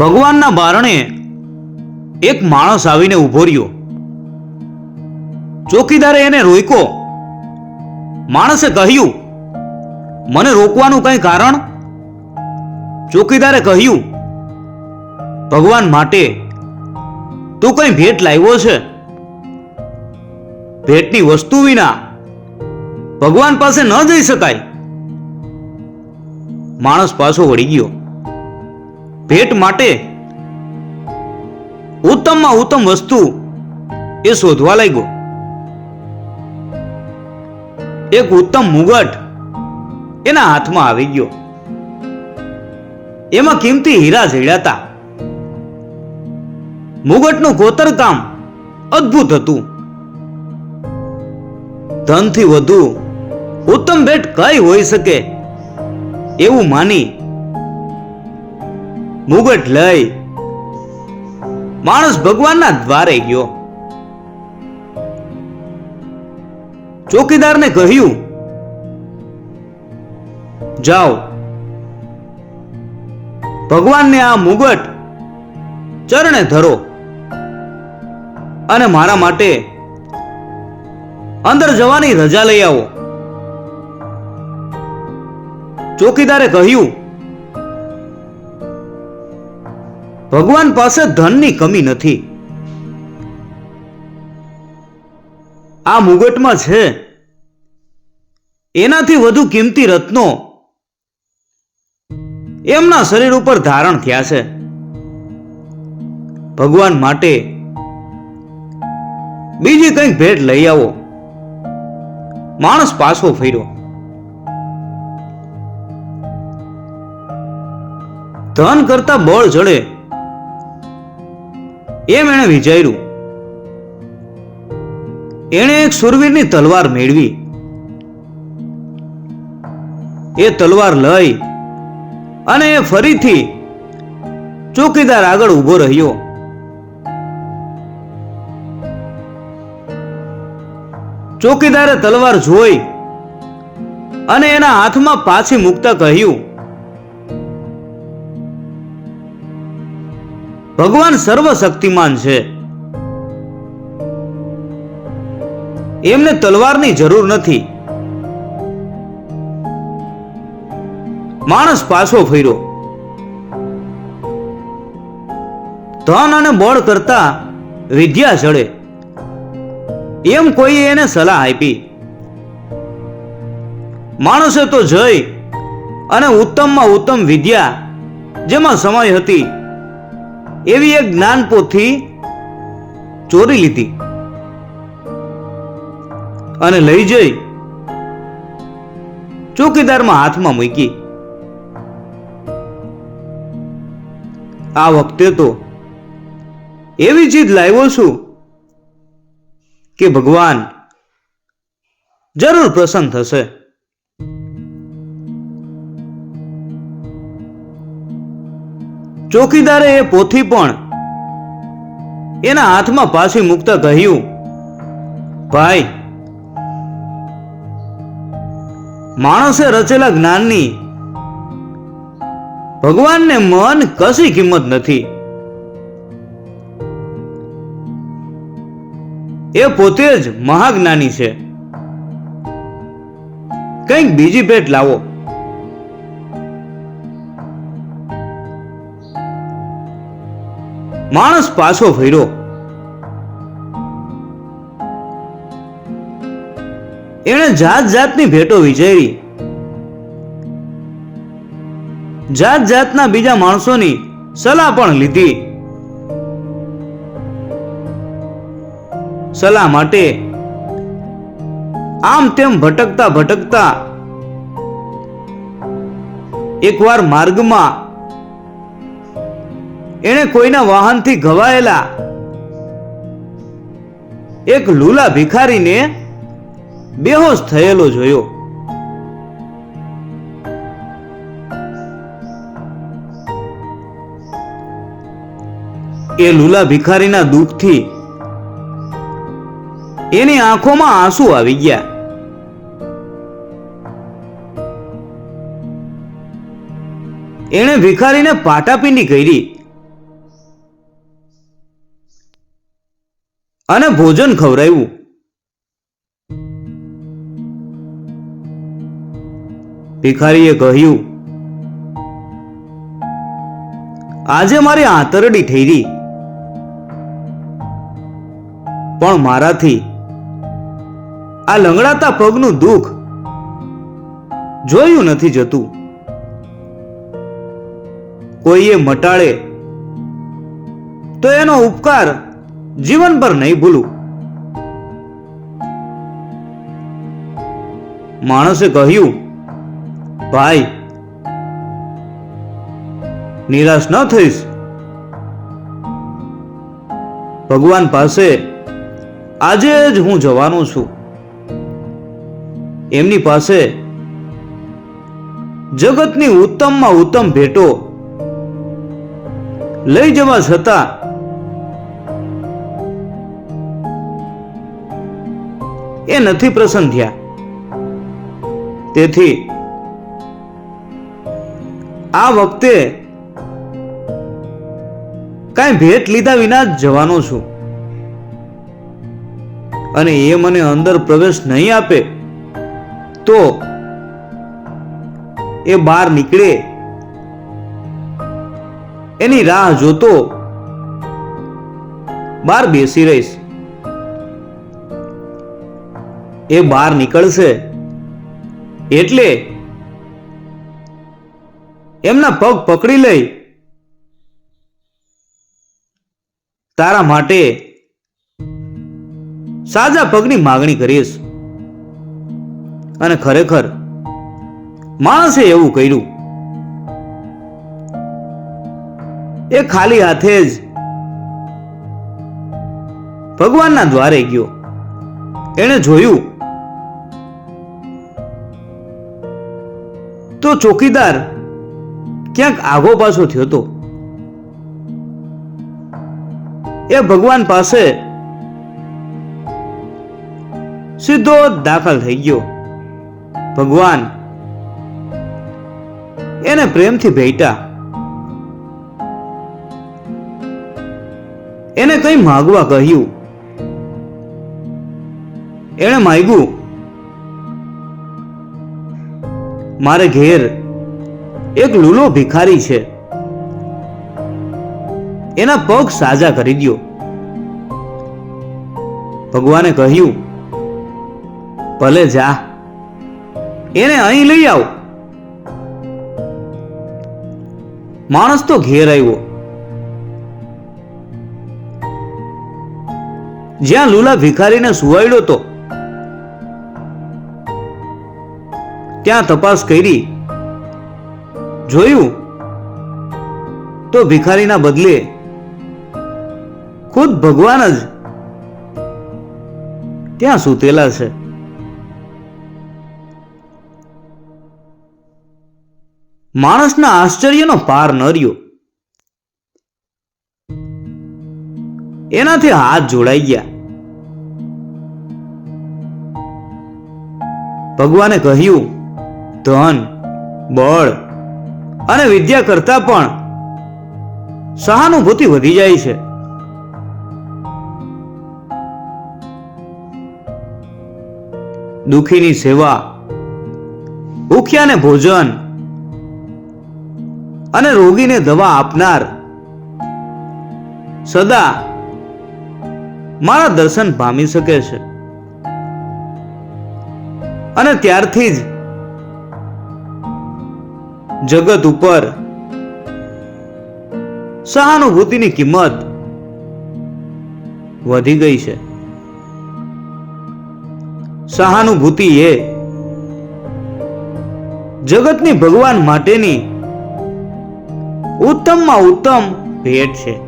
ભગવાનના બારણે એક માણસ આવીને ઊભો રહ્યો. ચોકીદારે એને રોક્યો. માણસે કહ્યું, મને રોકવાનું કઈ કારણ? ચોકીદારે કહ્યું, ભગવાન માટે તું કઈ ભેટ લાવ્યો છે? ભેટની વસ્તુ વિના ભગવાન પાસે ન જઈ શકાય. માણસ પાછો વળી ગયો. ભેટ માટે ઉત્તમમાં ઉત્તમ વસ્તુ એ શોધવા લાગ્યો. એક ઉત્તમ મુગટ એના હાથમાં આવી ગયો. એમાં કિંમતી હીરા જડ્યાતા મુગટનું કોતરકામ અદ્ભુત હતું. ધનથી વધુ ઉત્તમ ભેટ કઈ હોઈ શકે એવું માની મુગટ લઈ માણસ ભગવાનના દ્વારે ગયો. ચોકીદારને કહ્યું, જાઓ. ભગવાનને આ મુગટ ચરણે ધરો અને મારા માટે અંદર જવાની રજા લઈ આવો. ચોકીદારે કહ્યું ભગવાન પાસે ધનની કમી નથી. આ મુગટમાં છે. એનાથી વધુ કિંમતી રત્નો એમના શરીર ઉપર ધારણ થયા છે. ભગવાન માટે બીજી કંઈક ભેટ લઈ આવો. માણસ પાછો ફર્યો. ધન કરતા બળ જડે એમ એણે વિચાર્યું. એણે એક સુરવીરની તલવાર મેળવી. એ તલવાર લઈ અને એ ફરીથી ચોકીદાર આગળ ઊભો રહ્યો. ચોકીદારે તલવાર જોઈ અને એના હાથમાં પાછી મૂકતા કહ્યું ભગવાન સર્વશક્તિમાન છે. એમને તલવારની જરૂર નથી. માણસ પાછો ફર્યો. ધન અને બળ કરતા વિદ્યા ચડે એમ કોઈએ એને સલાહ આપી. માણસે તો જઈ અને ઉત્તમમાં ઉત્તમ વિદ્યા જેમાં સમય હતી. એવી એક જ્ઞાન પોથી ચોરી લીધી. અને લઈ જઈ ચોકીદારમાં હાથમાં મૂકી. આ વખતે તો એવી ચીજ લાવ્યો છું કે ભગવાન જરૂર પ્રસન્ન થશે. ચોકીદારે એ પોથી પણ એના હાથમાં પાછી મૂકતા કહ્યું, ભાઈ, માણસે રચેલા જ્ઞાનની ભગવાનને મન કશી કિંમત નથી. એ પોતે જ મહાજ્ઞાની છે. કંઈક બીજી ભેટ લાવો. માણસ પાછો ફર્યો. એણે જાત જાતની ભેટો વિચારી. જાત જાતના બીજા માણસોની સલાહ પણ લીધી. સલાહ માટે આમ તેમ ભટકતા ભટકતા એકવાર માર્ગમાં એણે કોઈના વાહનથી ઘવાયેલા એક લૂલા ભિખારીને બેહોશ થયેલો જોયો. એ લુલા ભિખારીના દુઃખથી એની આંખોમાં આંસુ આવી ગયા. એણે ભિખારીને પાટાપિંડી કરી. અને ભોજન ખવડાવ્યું. ભિખારીએ કહ્યું, આજે મારી આંતરડી ઠેરી પણ મારાથી આ લંગડાતા પગનું દુઃખ જોયું નથી જતું. કોઈએ મટાડે તો એનો ઉપકાર જીવન પર નહીં ભૂલું. માણસે કહ્યું, ભાઈ, નિરાશ ન થઈશ. ભગવાન પાસે આજે જ હું જવાનું છું. એમની પાસે જગતની ઉત્તમમાં ઉત્તમ ભેટો લઈ જવા છતાં એ નથી પ્રસન્ન થયા. તેથી આ વખતે કાંઈ ભેટ લીધા વિના જ જવાનો છું. અને એ મને અંદર પ્રવેશ નહીં આપે, તો એ બહાર નીકળે. એની રાહ જોતો બહાર બેસી રહીશ. એ બહાર નીકળશે. એટલે એમના પગ પકડી લઈ તારા માટે સાજા પગની માગણી કરીશ. અને ખરેખર માણસે એવું કર્યું. એ ખાલી હાથે જ ભગવાનના દ્વારે ગયો. એણે જોયું તો ચોકીદાર ક્યાંક આગો પાછો થયો હતો એ ભગવાન પાસે સીધો દાખલ થઈ ગયો. ભગવાન એને પ્રેમથી ભેટા એને કંઈ માગવા કહ્યું. એણે માગ્યું મારે ઘેર એક લૂલો ભિખારી છે. એના પગ સાજા કરી દ્યો. ભગવાને કહ્યું, ભલે જા, એને અહીં લઈ આવ. માણસ તો ઘેર આવ્યો. જ્યાં લૂલા ભિખારીને સુવાડ્યો તો ત્યાં તપાસ કરી. જોયું? તો ભિખારીના બદલે ખુદ ભગવાન જ ત્યાં સૂતેલા છે. માણસના આશ્ચર્યનો પાર ન રહ્યો. એનાથી હાથ જોડાઈ ગયા. ભગવાને કહ્યું ધન, બળ અને વિદ્યા કરતા પણ સહાનુભૂતિ વધી જાય છે. દુખીની સેવા ભૂખ્યાને ભોજન અને રોગીને દવા આપનાર સદા મારા દર્શન પામી શકે છે. અને ત્યારથી જ જગત ઉપર. સહાનુભૂતિની કિંમત વધી ગઈ છે. સહાનુભૂતિ એ જગતની ભગવાન માટેની ઉત્તમમાં ઉત્તમ ભેટ છે.